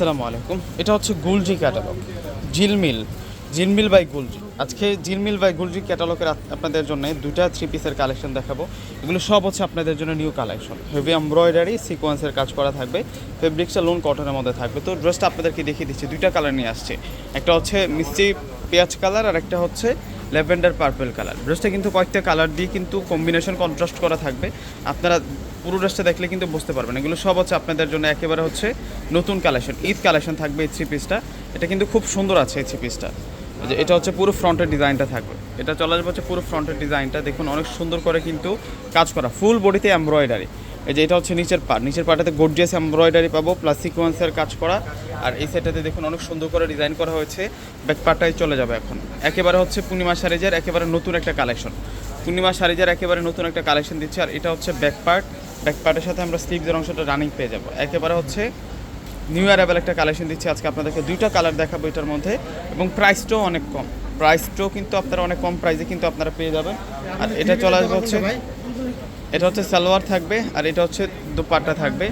আসসালামু আলাইকুম। এটা হচ্ছে গুলজি ক্যাটালগ। Jilmil Jilmil by গুলজি। আজকে জিলমিল বাই গুলজি ক্যাটালগের আপনাদের জন্য দুটা থ্রি পিসের কালেকশন দেখাবো। এগুলো সব হচ্ছে আপনাদের জন্য নিউ কালেকশন হেভি এমব্রয়ডারি সিকোয়েন্সের কাজ করা থাকবে। ফেব্রিক্সটা লোন কটনের মধ্যে থাকবে। তো ড্রেসটা আপনাদেরকে দেখিয়ে দিচ্ছি, দুইটা কালার নিয়ে আসছে। একটা হচ্ছে মিষ্টি পেঁয়াজ কালার আর একটা হচ্ছে ল্যাভেন্ডার পার্পল কালার ড্রেসটা কিন্তু কয়েকটা কালার দিয়ে কিন্তু কম্বিনেশন কন্ট্রাস্ট করা থাকবে। আপনারা পুরো ড্রেসটা দেখলে কিন্তু বুঝতে পারবেন। এগুলো সব হচ্ছে আপনাদের জন্য একেবারে হচ্ছে নতুন কালেকশন ঈদ কালেকশন থাকবে এই থ্রি পিসটা এটা কিন্তু খুব সুন্দর আছে এই থ্রি পিসটা যে এটা হচ্ছে পুরো ফ্রন্টের ডিজাইনটা থাকবে। এটা চলে আসবে হচ্ছে পুরো ফ্রন্টের ডিজাইনটা দেখুন অনেক সুন্দর করে কিন্তু কাজ করা। ফুল বডিতে এমব্রয়ডারি এই যে এটা হচ্ছে নিচের পার্ট নিচের পার্টাতে গোর্জিয়াস এমব্রয়ডারি পাবো প্লাস সিকোয়েন্সের কাজ করা। আর এই সেটাতে দেখুন অনেক সুন্দর করে ডিজাইন করা হয়েছে। ব্যাক পার্টটাই চলে যাবে এখন। একেবারে হচ্ছে পূর্ণিমা শাড়িজের একেবারে নতুন একটা কালেকশন পূর্ণিমা শাড়িজের একেবারে নতুন একটা কালেকশন দিচ্ছে, আর এটা হচ্ছে ব্যাক পার্ট ব্যাক পার্টের সাথে আমরা স্লিভসের অংশটা রানিং পেয়ে যাব। একেবারে হচ্ছে নিউ অ্যারাইভেল একটা কালেকশন দিচ্ছি। আজকে আপনাদেরকে দুইটা কালার দেখাবো এটার মধ্যে। এবং প্রাইসটাও অনেক কম। প্রাইসটাও কিন্তু আপনারা অনেক কম প্রাইসে কিন্তু আপনারা পেয়ে যাবেন। আর এটা চলে আসবে হচ্ছে এটা হচ্ছে সালোয়ার থাকবে আর এটা হচ্ছে দুপাট্টা থাকবে।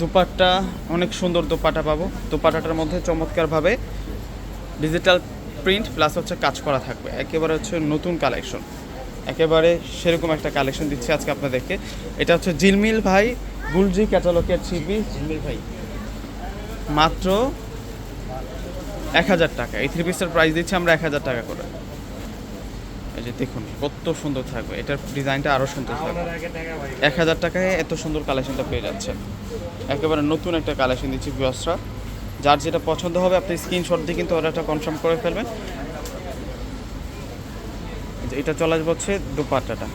দুপাট্টা, অনেক সুন্দর দুপাট্টা পাবো। দুপাট্টাটার মধ্যে চমৎকারভাবে ডিজিটাল প্রিন্ট প্লাস হচ্ছে কাজ করা থাকবে। একেবারে হচ্ছে নতুন কালেকশন একেবারে সেরকম একটা কালেকশন দিচ্ছি আজকে আপনাদেরকে। এটা হচ্ছে জিলমিল ভাই, গুলজি ক্যাটালগের ছিপি জিলমিল ভাই। মাত্র এক হাজার টাকা। এই থ্রি পিসের প্রাইস দিচ্ছি আমরা এক হাজার টাকা করে। যে দেখুন, কত সুন্দর থাকবে। এটার ডিজাইনটা আরও সুন্দর থাকবে। এক হাজার টাকায় এত সুন্দর কালেকশনটা পেয়ে যাচ্ছে একেবারে নতুন একটা কালেকশন দিচ্ছি ভিউয়ার্সরা যার যেটা পছন্দ হবে, আপনি স্ক্রিনশট দিয়ে কিন্তু অর্ডারটা কনফার্ম করে ফেলবেন। এটা চলে আসবে হচ্ছে দুপাট্টাটা।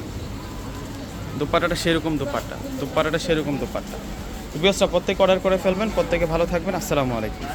দুপাট্টাটা সেরকম দুপাট্টা। দুপাট্টাটা সেরকম দুপাট্টা। ভিউয়ার্সরা প্রত্যেকে অর্ডার করে ফেলবেন, প্রত্যেকে ভালো থাকবেন। আসসালামু আলাইকুম।